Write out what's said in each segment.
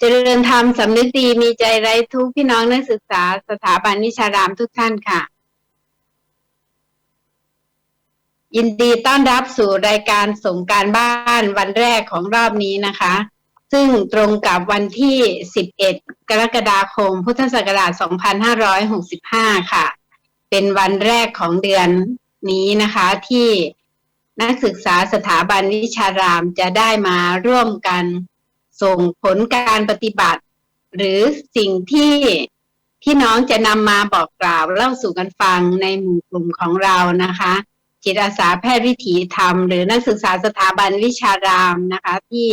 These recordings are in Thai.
เจริญธรรมสำนึกดีมีใจไร้ทุกพี่น้องนักศึกษาสถาบันวิชารามทุกท่านค่ะ ยินดีต้อนรับสู่รายการสงการบ้านวันแรกของรอบนี้นะคะ ซึ่งตรงกับวันที่ 11 กรกฎาคม พุทธศักราช 2565 ค่ะ เป็นวันแรกของเดือนนี้นะคะที่นักศึกษาสถาบันวิชารามจะได้มาร่วมกัน ส่งผลการปฏิบัติ หรือสิ่งที่พี่น้องจะนำมาบอกกล่าวเล่าสู่กันฟังในหมู่กลุ่มของเรานะคะ จิตอาสาแพทย์วิถีธรรม หรือนักศึกษาสถาบันวิชารามนะคะ ที่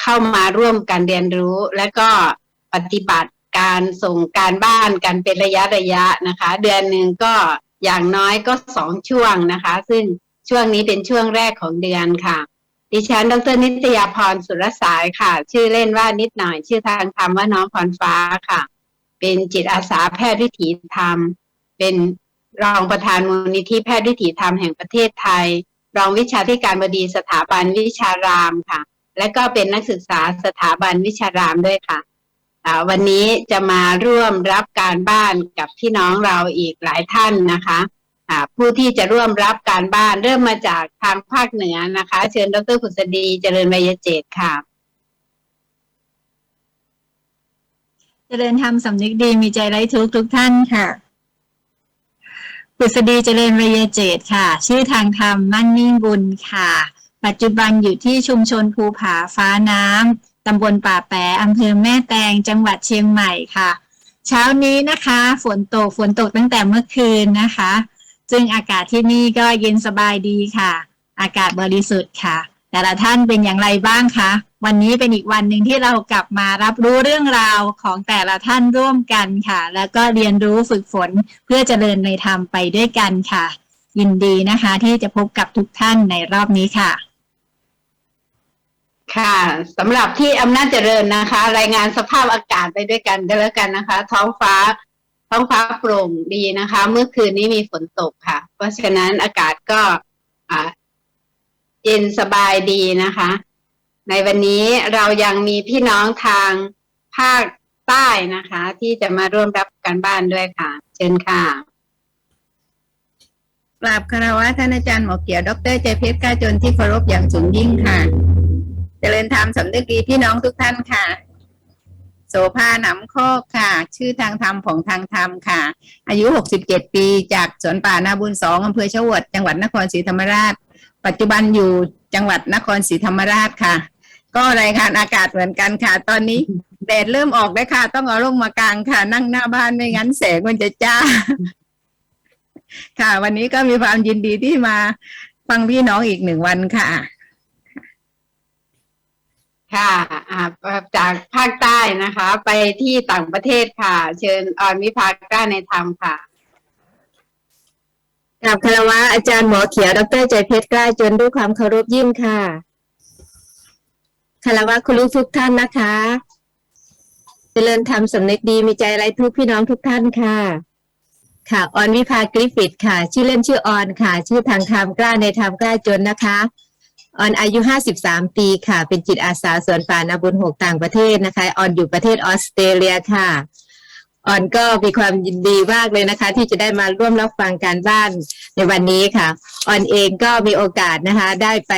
เข้ามาร่วมกันเรียนรู้ และก็ปฏิบัติการส่งการบ้านกันเป็นระยะระยะนะคะ เดือนหนึ่งก็อย่างน้อยก็สองช่วงนะคะ ซึ่งช่วงนี้เป็นช่วงแรกของเดือนค่ะ ดิฉัน ดร นิตยาพรสุรสายค่ะ ชื่อเล่นว่านิดหน่อย ชื่อทางธรรมว่าน้องพรฟ้าค่ะ เป็นจิตอาสาแพทย์วิถีธรรม เป็นรองประธานมูลนิธิแพทย์วิถีธรรมแห่งประเทศไทย รองวิชาธิการบดีสถาบันวิชารามค่ะ และก็เป็นนักศึกษาสถาบันวิชารามด้วยค่ะวันนี้จะมาร่วมรับการบ้านกับพี่น้องเราอีกหลายท่านนะคะ ผู้ที่จะร่วมรับการบ้านเริ่มมาจากทางภาคเหนือนะคะ เชิญดรผุษดีเจริญวิยเจตค่ะ เจริญธรรมสำนึกดีมีใจไร้ทุกทุกท่านค่ะปุษดีเจริญระยเจตค่ะ ชื่อทางธรรมมั่นนิ่งบุญค่ะ ปัจจุบันอยู่ที่ชุมชนภูผาฟ้าน้ำตำบลป่าแปะอำเภอแม่แตงจังหวัดเชียงใหม่ค่ะ เช้านี้นะคะ ฝนตกฝนตกตั้งแต่เมื่อคืนนะคะ ซึ่งอากาศที่นี่ก็เย็นสบายดีค่ะ อากาศบริสุทธิ์ค่ะ แต่ละท่านเป็นอย่างไรบ้างคะ วันนี้เป็นอีกวันหนึ่งที่เรากลับมารับรู้เรื่องราวของแต่ละท่านร่วมกันค่ะ แล้วก็เรียนรู้ฝึกฝนเพื่อเจริญในธรรมไปด้วยกันค่ะ ยินดีนะคะที่จะพบกับทุกท่านในรอบนี้ค่ะค่ะสำหรับที่อำนาจเจริญนะคะ รายงานสภาพอากาศไปด้วยกันก็แล้วกันนะคะ ท้องฟ้า ท้องฟ้าโปร่งดีนะคะ เมื่อคืนนี้มีฝนตกค่ะ เพราะฉะนั้นอากาศก็เย็นสบายดีนะคะ ในวันนี้เรายังมีพี่น้องทางภาคใต้นะคะ ที่จะมาร่วมรับการบ้านด้วยค่ะ เชิญค่ะกราบคารวะท่านอาจารย์หมอเกียว ดรใจเพชรก้าจนที่เคารพอย่างสูงยิ่งค่ะ เจริญธรรมสำนึกดีพี่น้องทุกท่านค่ะ ภาหนำโคกค่ะ ชื่อทางธรรมของทางธรรมค่ะ อายุ 67 ปี จากสวนป่านาบุญสองอำเภอชวด จังหวัดนครศรีธรรมราช ปัจจุบันอยู่จังหวัดนครศรีธรรมราชค่ะ ก็รายงานอากาศเหมือนกันค่ะ ตอนนี้แดดเริ่มออกแล้วค่ะ ต้องเอาลงมากลางค่ะ นั่งหน้าบ้านไม่งั้นแสงมันจะจ้า ค่ะ วันนี้ก็มีความยินดีที่มาฟังพี่น้องอีกหนึ่งวันค่ะ ค่ะจากภาคใต้นะคะ ไปที่ต่างประเทศค่ะ เชิญออนวิภาก้าในธรรมค่ะกับคารวะอาจารย์หมอเขียวดรใจเพชรกล้าจนด้วยความเคารพยิ่งค่ะคารวะคุณลูกทุกท่านนะคะเจริญธรรมสำนึกดีมีใจไรทุกพี่น้องทุกท่านค่ะ ค่ะออนวิภากริฟิตค่ะ ชื่อเล่นชื่อออนค่ะ ชื่อทางธรรมกล้าในธรรมกล้าจนนะคะ ออนอายุ 53 ปีค่ะ เป็นจิตอาสาสวนป่านาบุญหกต่างประเทศนะคะ ออนอยู่ประเทศออสเตรเลียค่ะออนก็มีความยินดีมากเลยนะคะ ที่จะได้มาร่วมรับฟังการบ้านในวันนี้ค่ะออนเองก็มีโอกาสนะคะ ได้ไป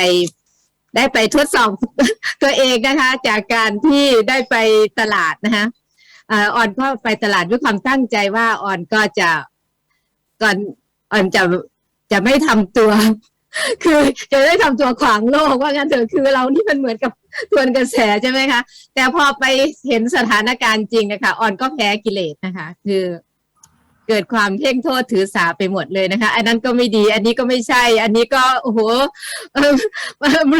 ได้ไปทดสอบตัวเองนะคะ จากการที่ได้ไปตลาดนะคะออออนก็ไปตลาดด้วยความตั้งใจว่าออนก็จะก่อนออนจะจะไม่ทำตัว คือจะไม่ทำตัวขวางโลกว่างั้นเถอะคือเรานี่มันเหมือนกับทวนกระแสใช่ไหมคะ แต่พอไปเห็นสถานการณ์จริงนะคะออนก็แพ้กิเลสนะคะ คือเกิดความเพ่งโทษถือสาไปหมดเลยนะคะ อันนั้นก็ไม่ดี อันนี้ก็ไม่ใช่ อันนี้ก็โอ้โห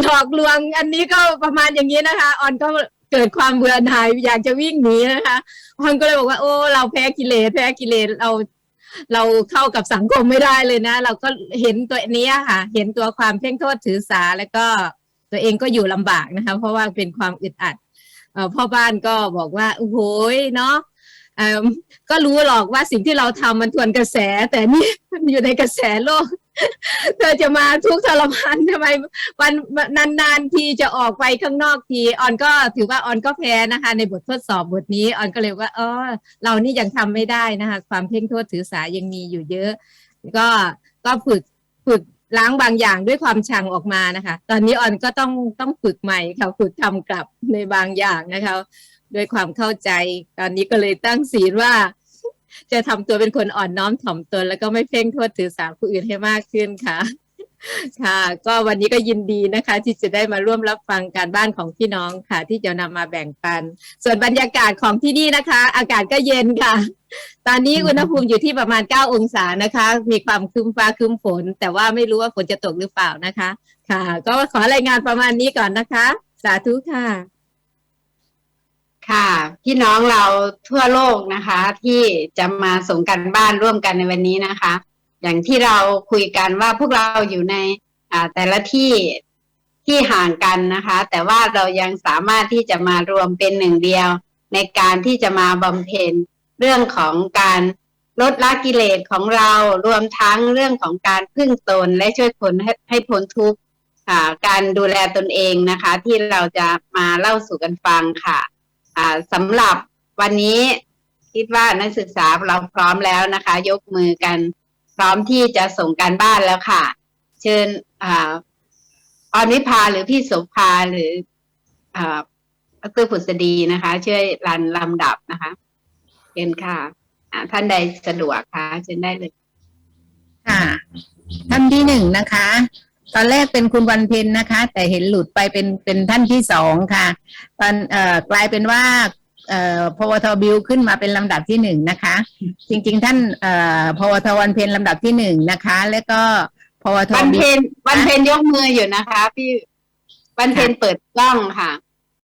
หลอกลวง อันนี้ก็ประมาณอย่างนี้นะคะออนก็เกิดความเบื่อหน่ายอยากจะวิ่งหนีนะคะออนก็เลยบอกว่า โอ้ เราแพ้กิเลสแพ้กิเลสเรา เราเข้ากับสังคมไม่ได้เลยนะ เราก็เห็นตัวนี้ค่ะ เห็นตัวความเพ่งโทษถือสาแล้วก็ตัวเองก็อยู่ลำบากนะคะ เพราะว่าเป็นความอึดอัดอ่อพ่อบ้านก็บอกว่าโอ้โหเนาะก็รู้หรอกว่าสิ่งที่เราทำมันทวนกระแส แต่นี่มันอยู่ในกระแสโลก เธอจะมาทุกข์ทรมานทำไมวันนานๆทีจะออกไปข้างนอกทีออนก็ถือว่าออนก็แพ้นะคะ ในบททดสอบบทนี้ออนก็เลยว่าเออเรานี่ยังทำไม่ได้นะคะ ความเพ่งโทษถือสายังมีอยู่เยอะ ก็ก็ฝึกฝึกล้างบางอย่างด้วยความชังออกมานะคะ ตอนนี้ออนก็ต้องต้องฝึกใหม่ค่ะฝึกทำกลับในบางอย่างนะคะ ด้วยความเข้าใจ ตอนนี้ก็เลยตั้งศีลว่า จะทำตัวเป็นคนอ่อนน้อมถ่อมตน แล้วก็ไม่เพ่งโทษถือสาผู้อื่นให้มากขึ้นค่ะ ค่ะ ก็วันนี้ก็ยินดีนะคะ ที่จะได้มาร่วมรับฟังการบ้านของพี่น้องค่ะ ที่จะนำมาแบ่งปัน ส่วนบรรยากาศของที่นี่นะคะ อากาศก็เย็นค่ะ ตอนนี้อุณหภูมิอยู่ที่ประมาณ 9 องศานะคะ มีความครึ้มฟ้าครึ้มฝน แต่ว่าไม่รู้ว่าฝนจะตกหรือเปล่านะคะ ค่ะ ก็ขอรายงานประมาณนี้ก่อนนะคะ สาธุค่ะ ค่ะพี่น้องเราทั่วโลกนะคะ ที่จะมาส่งกันบ้านร่วมกันในวันนี้นะคะ อย่างที่เราคุยกันว่าพวกเราอยู่ในแต่ละที่ที่ห่างกันนะคะ แต่ว่าเรายังสามารถที่จะมารวมเป็นหนึ่งเดียว ในการที่จะมาบำเพ็ญเรื่องของการลดละกิเลสของเรารวมทั้งเรื่องของการพึ่งตนและช่วยคนให้ให้พ้นทุกข์การดูแลตนเองนะคะ ที่เราจะมาเล่าสู่กันฟังค่ะ อ่าสำหรับวันนี้คิดว่านักศึกษาเราพร้อมแล้วนะคะ ยกมือกันพร้อมที่จะส่งการบ้านแล้วค่ะ เชิญอ่าออนิพาหรือพี่โสภาหรืออ่าดรผุษดีนะคะ ช่วยรันลำดับนะคะเชิญค่ะท่านใดสะดวกคะเชิญได้เลย ค่ะ ท่านที่หนึ่งนะคะ ตอนแรกเป็นคุณวันเพ็ญนะคะ แต่เห็นหลุดไปเป็นเป็นท่านที่สองค่ะตอนเอ่อกลายเป็นว่าเอ่อพวทบิวขึ้นมาเป็นลำดับที่หนึ่งนะคะ จริง ๆ ท่านเอ่อพวทวันเพ็ญลำดับที่หนึ่งนะคะ แล้วก็พวทวันบิวเพ็ญวันเพ็ญยกมืออยู่นะคะ พี่วันเพ็ญเปิดกล้องค่ะ